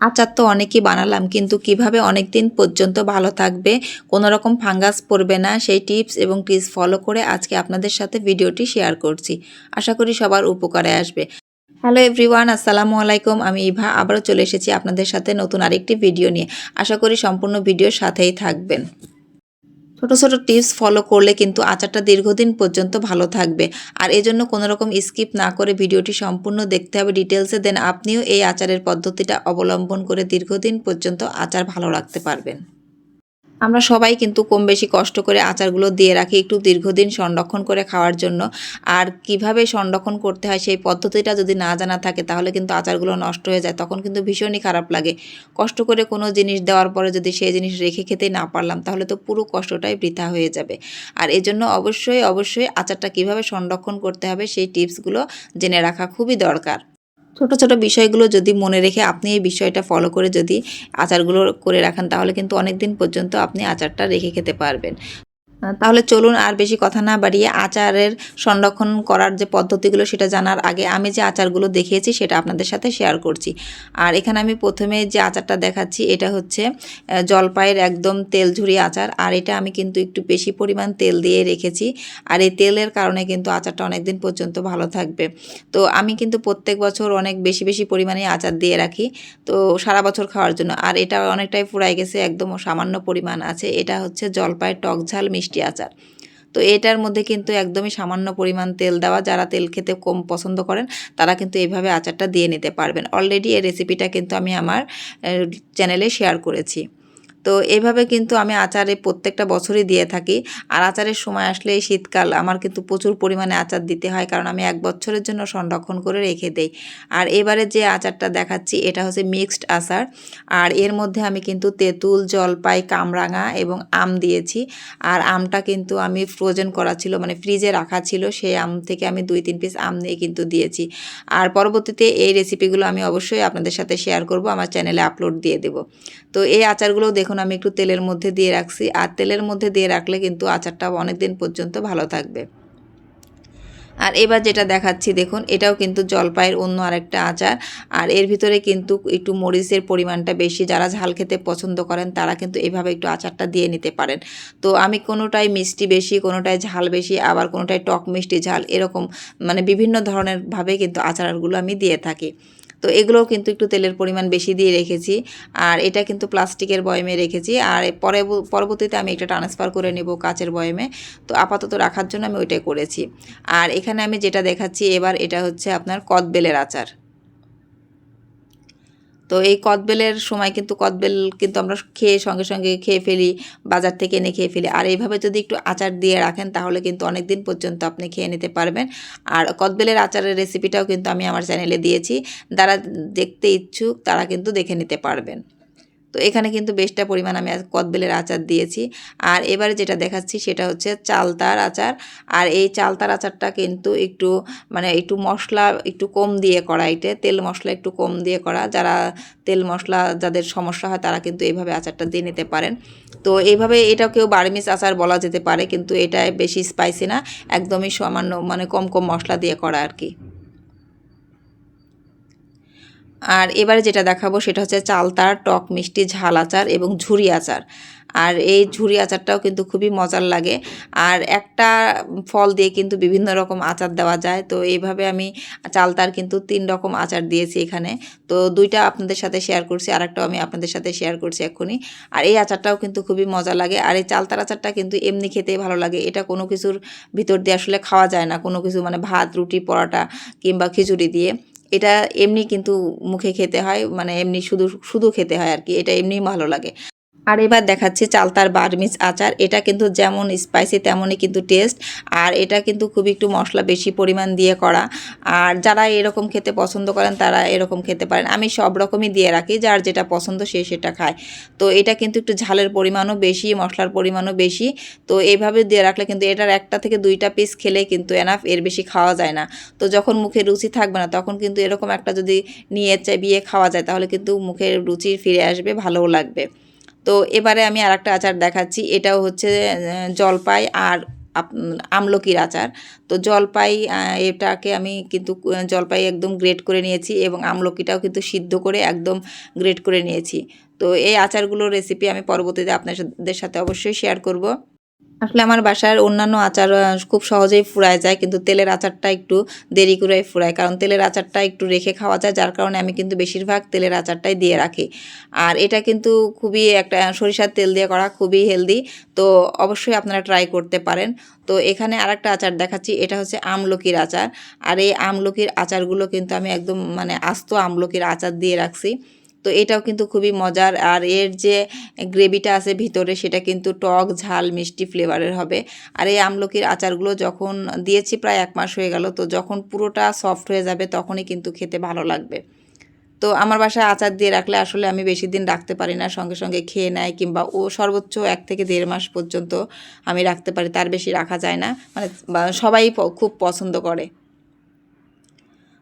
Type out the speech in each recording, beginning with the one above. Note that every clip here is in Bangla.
আচার তো অনেকই বানালাম, কিন্তু কীভাবে অনেক দিন পর্যন্ত ভালো থাকবে কোনো রকম ফাঙ্গাস পড়বে না, সেই টিপস এবং টিপস ফলো করে আজকে আপনাদের সাথে ভিডিওটি শেয়ার করছি। আশা করি সবার উপকারে আসবে। হ্যালো এভরিওয়ান আসসালামু আলাইকুম, আমি ইভা, আবারও চলে এসেছি আপনাদের সাথে নতুন আরেকটি ভিডিও নিয়ে। আশা করি সম্পূর্ণ ভিডিওর সাথেই থাকবেন। ছোট ছোট টিপস ফলো করলে কিন্তু আচারটা দীর্ঘদিন পর্যন্ত ভালো থাকবে। আর এজন্য কোনো রকম স্কিপ না করে ভিডিওটি সম্পূর্ণ দেখতে হবে ডিটেলসে দেন আপনিও এই আচারের পদ্ধতিটা অবলম্বন করে দীর্ঘদিন পর্যন্ত আচার ভালো রাখতে পারবেন। আমরা সবাই কিন্তু কম বেশি কষ্ট করে আচারগুলো দিয়ে রাখি, একটু দীর্ঘদিন সংরক্ষণ করে খাওয়ার জন্য। আর কীভাবে সংরক্ষণ করতে হয় সেই পদ্ধতিটা যদি না জানা থাকে, তাহলে কিন্তু আচারগুলো নষ্ট হয়ে যায়, তখন কিন্তু ভীষণই খারাপ লাগে। কষ্ট করে কোনো জিনিস দেওয়ার পরে যদি সেই জিনিস রেখে খেতে না পারলাম, তাহলে তো পুরো কষ্টটাই বৃথা হয়ে যাবে। আর এজন্য অবশ্যই অবশ্যই আচারটা কীভাবে সংরক্ষণ করতে হবে, সেই টিপসগুলো জেনে রাখা খুবই দরকার। ছোট ছোট বিষয়গুলো যদি মনে রেখে আপনি এই বিষয়টা ফলো করে যদি আচারগুলো করে রাখেন, তাহলে কিন্তু অনেক দিন পর্যন্ত আপনি আচারটা রেখে খেতে পারবেন। তাহলে চলুন আর বেশি কথা না বাড়িয়ে আচারের সংরক্ষণ করার যে পদ্ধতিগুলো সেটা জানার আগে আমি যে আচারগুলো দেখিয়েছি সেটা আপনাদের সাথে শেয়ার করছি। আর এখানে আমি প্রথমে যে আচারটা দেখাচ্ছি, এটা হচ্ছে জলপাইয়ের একদম তেল ঝুরি আচার। আর এটা আমি কিন্তু একটু বেশি পরিমাণ তেল দিয়ে রেখেছি। আর এই তেলের কারণে কিন্তু আচারটা অনেক দিন পর্যন্ত ভালো থাকবে। তো আমি কিন্তু প্রত্যেক বছর অনেক বেশি বেশি পরিমাণে আচার দিয়ে রাখি। তো সারা বছর খাওয়ার জন্য। আর এটা অনেকটাই ফুরাই গেছে, একদম সামান্য পরিমাণ আছে। এটা হচ্ছে জলপাইয়ের টক ঝাল মিষ্টি আচার। তো এটার মধ্যে কিন্তু একদমই সামান্য পরিমাণ তেল দেওয়া, যারা তেল খেতে কম পছন্দ করেন, তারা কিন্তু এইভাবে আচারটা দিয়ে নিতে পারবেন। অলরেডি এই রেসিপিটা কিন্তু আমি আমার চ্যানেলে শেয়ার করেছি। তো এইভাবে কিন্তু আমি আচারে প্রত্যেকটা বছরই দিয়ে থাকি। আর আচারের সময় আসলে এই শীতকাল আমার কিন্তু প্রচুর পরিমাণে আচার দিতে হয়, কারণ আমি এক বছরের জন্য সংরক্ষণ করে রেখে দেই। আর এবারে যে আচারটা দেখাচ্ছি, এটা হচ্ছে মিক্সড আচার। আর এর মধ্যে আমি কিন্তু তেঁতুল, জলপাই, কামরাঙা এবং আম দিয়েছি। আর আমটা কিন্তু আমি ফ্রোজেন করা ছিল মানে ফ্রিজে রাখা ছিল, সেই আম থেকে আমি দুই তিন পিস আম নিয়ে কিন্তু দিয়েছি। আর পরবর্তীতে এই রেসিপিগুলো আমি অবশ্যই আপনাদের সাথে শেয়ার করব, আমার চ্যানেলে আপলোড দিয়ে দেব। তো এই আচারগুলো দেখুন আমি একটু তেলের মধ্যে দিয়ে রাখছি। আর তেলের মধ্যে দিয়ে রাখলে কিন্তু আচারটা অনেক দিন পর্যন্ত ভালো থাকবে। আর এবার যেটা দেখাচ্ছি, দেখুন, এটাও কিন্তু জলপাইয়ের অন্য আরেকটা আচার। আর এর ভিতরে কিন্তু একটু মরিচের পরিমাণটা বেশি। যারা ঝাল খেতে পছন্দ করেন, তারা কিন্তু এভাবে একটু আচারটা দিয়ে নিতে পারেন। তো আমি কোনোটাই মিষ্টি বেশি, কোনোটাই ঝাল বেশি, আবার কোনোটাই টক মিষ্টি ঝাল, এরকম মানে বিভিন্ন ধরনের ভাবে কিন্তু আচারগুলো আমি দিয়ে থাকি। তো এগুলোও কিন্তু একটু তেলের পরিমাণ বেশি দিয়ে রেখেছি। আর এটা কিন্তু প্লাস্টিকের বয়মে রেখেছি। আর পরে পরবর্তীতে আমি এটা ট্রান্সফার করে নেব কাচের বয়মে। তো আপাতত রাখার জন্য আমি ওইটাই করেছি। আর এখানে আমি যেটা দেখাচ্ছি, এবার এটা হচ্ছে আপনার কদবেলের আচার। তো এই কদবেলের সময় কিন্তু কদবেল কিন্তু আমরা খেয়ে সঙ্গে সঙ্গে খেয়ে ফেলি, বাজার থেকে এনে খেয়ে ফেলি। আর এইভাবে যদি একটু আচার দিয়ে রাখেন তাহলে কিন্তু অনেক দিন পর্যন্ত আপনি খেয়ে নিতে পারবেন। আর কদবেলের আচারের রেসিপিটাও কিন্তু আমি আমার চ্যানেলে দিয়েছি। যারা দেখতে ইচ্ছুক তারা কিন্তু দেখে নিতে পারবেন। তো এখানে কিন্তু বেশটা পরিমাণ আমি কদবেলের আচার দিয়েছি। আর এবারে যেটা দেখাচ্ছি সেটা হচ্ছে চালতার আচার। আর এই চালতার আচারটা কিন্তু একটু মানে একটু মশলা একটু কম দিয়ে করা এটা তেল মশলা একটু কম দিয়ে করা। যারা তেল মশলা যাদের সমস্যা হয় তারা কিন্তু এইভাবে আচারটা দিয়ে নিতে পারেন। তো এইভাবে এটাও কেউ বার্মিস আচার বলা যেতে পারে, কিন্তু এটা বেশি স্পাইসি না। একদমই সামান্য মানে কম কম মশলা দিয়ে করা আর কি। আর এবারে যেটা দেখাবো সেটা হচ্ছে চালতার টক মিষ্টি ঝাল আচার এবং ঝুরি আচার। আর এই ঝুরি আচারটাও কিন্তু খুবই মজার লাগে। আর একটা ফল দিয়ে কিন্তু বিভিন্ন রকম আচার দেওয়া যায়। তো এইভাবে আমি চালতার কিন্তু তিন রকম আচার দিয়েছি এখানে। তো দুইটা আপনাদের সাথে শেয়ার করছি আর একটাও আমি আপনাদের সাথে শেয়ার করছি এক্ষুনি। আর এই আচারটাও কিন্তু খুবই মজা লাগে। আর এই চালতার আচারটা কিন্তু এমনি খেতেই ভালো লাগে। এটা কোনো কিছুর ভিতর দিয়ে আসলে খাওয়া যায় না। কোনো কিছু মানে ভাত, রুটি, পরোটা কিংবা খিচুড়ি দিয়ে। এটা এমনি কিন্তু মুখে খেতে হয় মানে এমনি শুধু শুধু খেতে হয় আর কি, এটা এমনি ভালো লাগে। আর এবার দেখাচ্ছি চালতার বার্মিজ আচার। এটা কিন্তু যেমন স্পাইসি তেমনই কিন্তু টেস্ট আর এটা কিন্তু খুবই একটু মশলা বেশি পরিমাণ দিয়ে করা। আর যারা এরকম খেতে পছন্দ করেন, তারা এরকম খেতে পারেন। আমি সব রকমই দিয়ে রাখি, যার যেটা পছন্দ সে সেটা খায়। তো এটা কিন্তু একটু ঝালের পরিমাণও বেশি, মশলার পরিমাণও বেশি। তো এইভাবে দিয়ে রাখলে কিন্তু এটার একটা থেকে দুইটা পিস খেলে কিন্তু এনাফ এর বেশি খাওয়া যায় না। তো যখন মুখে রুচি থাকবে না, তখন কিন্তু এরকম একটা যদি নিয়ে চাইবিয়ে খাওয়া যায়, তাহলে কিন্তু মুখের রুচি ফিরে আসবে, ভালোও লাগবে। তো এবারে আমি আর একটা আচার দেখাচ্ছি। এটাও হচ্ছে জলপাই আর আমলকির আচার। তো জলপাই এটাকে আমি কিন্তু জলপাই একদম গ্রেট করে নিয়েছি এবং আমলকিটাও কিন্তু সিদ্ধ করে একদম গ্রেট করে নিয়েছি। তো এই আচারগুলোর রেসিপি আমি পরবর্তীতে আপনাদের সাথে অবশ্যই শেয়ার করব। আসলে আমার বাসার অন্যান্য আচার খুব সহজেই ফুরায় যায়, কিন্তু তেলের আচারটা একটু দেরি করে ফুরায়। কারণ তেলের আচারটা একটু রেখে খাওয়া যায়, যার কারণে আমি কিন্তু বেশিরভাগ তেলের আচারটাই দিয়ে রাখি। আর এটা কিন্তু খুবই একটা সরিষার তেল দিয়ে করা, খুবই হেলদি তো অবশ্যই আপনারা ট্রাই করতে পারেন। তো এখানে আরেকটা আচার দেখাচ্ছি, এটা হচ্ছে আমলকির আচার। আর এই আমলকির আচারগুলো কিন্তু আমি একদম মানে আস্ত আমলকির আচার দিয়ে রাখছি। তো এটাও কিন্তু খুবই মজার। আর এর যে গ্রেভিটা আছে ভিতরে, সেটা কিন্তু টক, ঝাল, মিষ্টি ফ্লেভারের হবে। আর এই আমলকির আচারগুলো যখন দিয়েছি প্রায় এক মাস হয়ে গেল, তো যখন পুরোটা সফট হয়ে যাবে, তখনই কিন্তু খেতে ভালো লাগবে। তো আমার বাসায় আচার দিয়ে রাখলে আসলে আমি বেশি দিন রাখতে পারি না, সঙ্গে সঙ্গে খেয়ে নেয় কিংবা ও সর্বোচ্চ এক থেকে দেড় মাস পর্যন্ত আমি রাখতে পারি, তার বেশি রাখা যায় না। মানে সবাই খুব পছন্দ করে।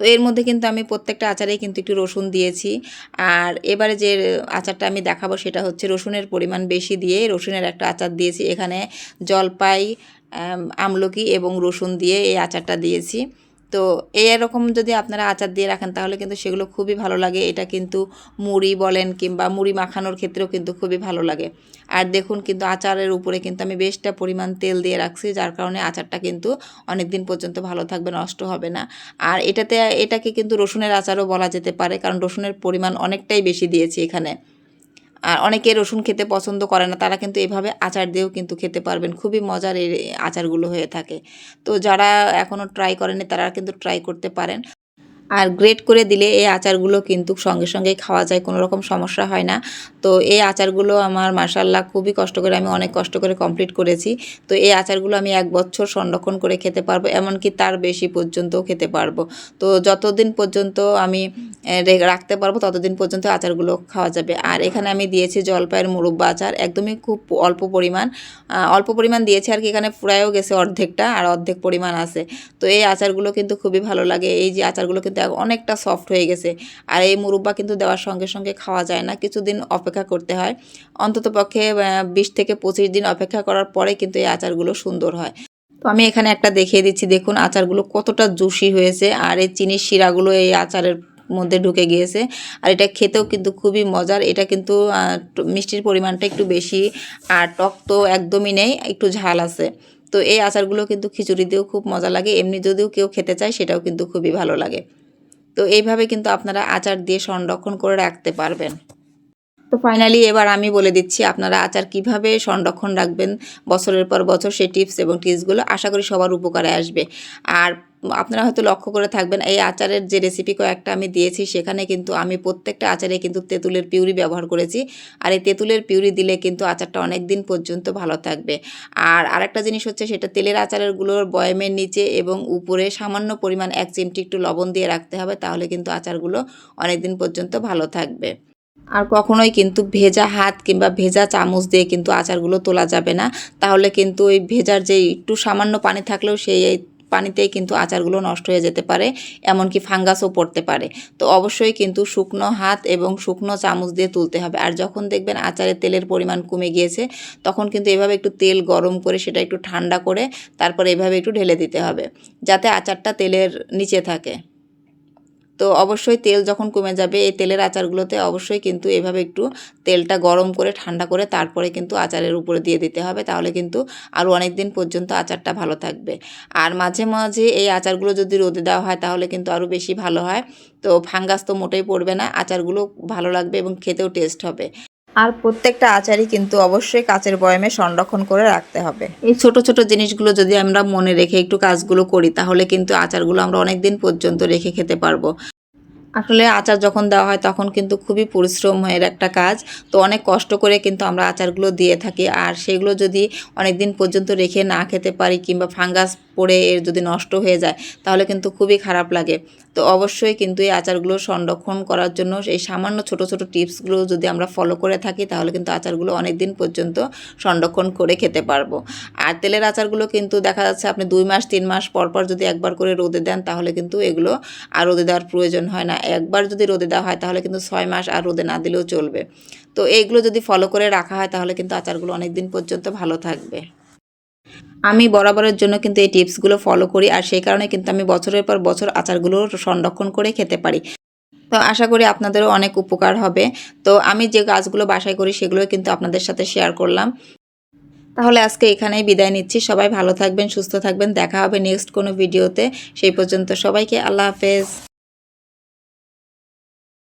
তো এর মধ্যে কিন্তু আমি প্রত্যেকটা আচারেই কিন্তু একটু রসুন দিয়েছি। আর এবারে যে আচারটা আমি দেখাবো সেটা হচ্ছে রসুনের পরিমাণ বেশি দিয়ে রসুনের একটা আচার দিয়েছি। এখানে জলপাই আমলকি এবং রসুন দিয়ে এই আচারটা দিয়েছি। তো এই এরকম যদি আপনারা আচার দিয়ে রাখেন, তাহলে কিন্তু সেগুলো খুবই ভালো লাগে। এটা কিন্তু মুড়ি বলেন কিংবা মুড়ি মাখানোর ক্ষেত্রেও কিন্তু খুবই ভালো লাগে। আর দেখুন কিন্তু আচারের উপরে কিন্তু আমি বেশটা পরিমাণ তেল দিয়ে রাখছি, যার কারণে আচারটা কিন্তু অনেক দিন পর্যন্ত ভালো থাকবে, নষ্ট হবে না। আর এটাতে, এটাকে কিন্তু রসুনের আচারও বলা যেতে পারে, কারণ রসুনের পরিমাণ অনেকটাই বেশি দিয়েছি এখানে। আর অনেকে রসুন খেতে পছন্দ করে না, তারা কিন্তু এভাবে আচার দিয়েও কিন্তু খেতে পারবেন। খুবই মজার এই আচারগুলো হয়ে থাকে। তো যারা এখনও ট্রাই করেনি তারা কিন্তু ট্রাই করতে পারেন। আর গ্রেট করে দিলে এই আচারগুলো কিন্তু সঙ্গে সঙ্গে খাওয়া যায়, কোনো রকম সমস্যা হয় না। তো এই আচারগুলো আমার মার্শাল্লাহ খুবই কষ্ট করে, আমি অনেক কষ্ট করে কমপ্লিট করেছি। তো এই আচারগুলো আমি এক বছর সংরক্ষণ করে খেতে পারব, এমনকি তার বেশি পর্যন্তও খেতে পারব। তো যতদিন পর্যন্ত আমি রাখতে পারব, ততদিন পর্যন্ত আচারগুলো খাওয়া যাবে। আর এখানে আমি দিয়েছি জলপাইয়ের মুরব্বা আচার, একদমই খুব অল্প পরিমাণ। অল্প পরিমাণ দিয়েছি আর কি, এখানে ফুরায়ও গেছে অর্ধেকটা, আর অর্ধেক পরিমাণ আছে। তো এই আচারগুলো কিন্তু খুবই ভালো লাগে। এই যে আচারগুলো কিন্তু এক- অনেকটা সফট হয়ে গেছে। আর এই মুরব্বা কিন্তু দেওয়ার সঙ্গে সঙ্গে খাওয়া যায় না, কিছুদিন অপেক্ষা করতে হয়। অন্তত পক্ষে বিশ থেকে পঁচিশ দিন অপেক্ষা করার পরে কিন্তু এই আচারগুলো সুন্দর হয়। তো আমি এখানে একটা দেখিয়ে দিচ্ছি, দেখুন আচারগুলো কতটা জুসি হয়েছে। আর এই চিনির শিরাগুলো এই আচারের মধ্যে ঢুকে গিয়েছে। আর এটা খেতেও কিন্তু খুবই মজার। এটা কিন্তু মিষ্টির পরিমাণটা একটু বেশি। আর টক তো একদমই নেই, একটু ঝাল আছে। তো এই আচারগুলো কিন্তু খিচুড়ি দিয়েও খুব মজা লাগে। এমনি যদিও কেউ খেতে চায়, সেটাও কিন্তু খুবই ভালো লাগে। তো এইভাবে কিন্তু আপনারা আচার দিয়ে সংরক্ষণ করে রাখতে পারবেন। তো ফাইনালি এবার আমি বলে দিচ্ছি আপনারা আচার কীভাবে সংরক্ষণ রাখবেন, বছরের পর বছর সেই টিপস এবং টিপসগুলো আশা করি সবার উপকারে আসবে। আর আপনারা হয়তো লক্ষ্য করে থাকবেন, এই আচারের যে রেসিপি কয়েকটা আমি দিয়েছি, সেখানে কিন্তু আমি প্রত্যেকটা আচারে কিন্তু তেঁতুলের পিউরি ব্যবহার করেছি। আর এই তেঁতুলের পিউরি দিলে কিন্তু আচারটা অনেক দিন পর্যন্ত ভালো থাকবে। আর আরেকটা জিনিস হচ্ছে, সেটা তেলের আচারেরগুলোর বয়ামের নিচে এবং উপরে সামান্য পরিমাণ এক চিমটি একটু লবণ দিয়ে রাখতে হবে, তাহলে কিন্তু আচারগুলো অনেক দিন পর্যন্ত ভালো থাকবে। আর কখনোই কিন্তু ভেজা হাত কিংবা ভেজা চামচ দিয়ে কিন্তু আচারগুলো তোলা যাবে না। তাহলে কিন্তু ওই ভেজার যে একটু সামান্য পানি থাকলেও সেই পানিতেই কিন্তু আচারগুলো নষ্ট হয়ে যেতে পারে, এমনকি ফাঙ্গাসও পড়তে পারে। তো অবশ্যই কিন্তু শুকনো হাত এবং শুকনো চামচ দিয়ে তুলতে হবে। আর যখন দেখবেন আচারে তেলের পরিমাণ কমে গিয়েছে, তখন কিন্তু এভাবে একটু তেল গরম করে সেটা একটু ঠান্ডা করে তারপর এভাবে একটু ঢেলে দিতে হবে, যাতে আচারটা তেলের নিচে থাকে। তো অবশ্যই তেল যখন কমে যাবে, এই তেলের আচারগুলোতে অবশ্যই কিন্তু এভাবে একটু তেলটা গরম করে, ঠান্ডা করে তারপরে কিন্তু আচারের উপরে দিয়ে দিতে হবে। তাহলে কিন্তু আরও অনেক দিন পর্যন্ত আচারটা ভালো থাকবে। আর মাঝে মাঝে এই আচারগুলো যদি রোদে দেওয়া হয়, তাহলে কিন্তু আরও বেশি ভালো হয়। তো ফাঙ্গাস তো মোটেই পড়বে না, আচারগুলো ভালো লাগবে এবং খেতেও টেস্ট হবে। আর প্রত্যেকটা আচারই কিন্তু অবশ্যই কাচের বয়মে সংরক্ষণ করে রাখতে হবে। এই ছোট ছোট জিনিসগুলো যদি আমরা মনে রেখে একটু কাজগুলো করি, তাহলে কিন্তু আচারগুলো আমরা অনেক দিন পর্যন্ত রেখে খেতে পারব। আসলে আচার যখন দেওয়া হয় তখন কিন্তু খুবই পরিশ্রম পরিশ্রমের একটা কাজ। তো অনেক কষ্ট করে কিন্তু আমরা আচারগুলো দিয়ে থাকি। আর সেগুলো যদি অনেক দিন পর্যন্ত রেখে না খেতে পারি কিংবা ফাঙ্গাস পড়ে এর যদি নষ্ট হয়ে যায়, তাহলে কিন্তু খুবই খারাপ লাগে। তো অবশ্যই কিন্তু এই আচারগুলো সংরক্ষণ করার জন্য এই সামান্য ছোট ছোট টিপসগুলো যদি আমরা ফলো করে থাকি, তাহলে কিন্তু আচারগুলো অনেক দিন পর্যন্ত সংরক্ষণ করে খেতে পারব। আর তেলের আচারগুলো কিন্তু দেখা যাচ্ছে আপনি দুই মাস, তিন মাস পর পর যদি একবার করে রোদে দেন, তাহলে কিন্তু এগুলো আর রোদে দেওয়ার প্রয়োজন হয় না। একবার যদি রোদে দেওয়া হয়, তাহলে কিন্তু ছয় মাস আর রোদে না দিলেও চলবে। তো এইগুলো যদি ফলো করে রাখা হয়, তাহলে কিন্তু আচারগুলো অনেক দিন পর্যন্ত ভালো থাকবে। আমি বরাবরের জন্য কিন্তু এই টিপসগুলো ফলো করি, আর সেই কারণে কিন্তু আমি বছরের পর বছর আচারগুলো সংরক্ষণ করে খেতে পারি। তো আশা করি আপনাদেরও অনেক উপকার হবে। তো আমি যে গাছগুলো বাসায় করি, সেগুলো কিন্তু আপনাদের সাথে শেয়ার করলাম। তাহলে আজকে এখানেই বিদায় নিচ্ছি। সবাই ভালো থাকবেন, সুস্থ থাকবেন। দেখা হবে নেক্সট কোনো ভিডিওতে সেই পর্যন্ত সবাইকে আল্লাহ হাফেজ।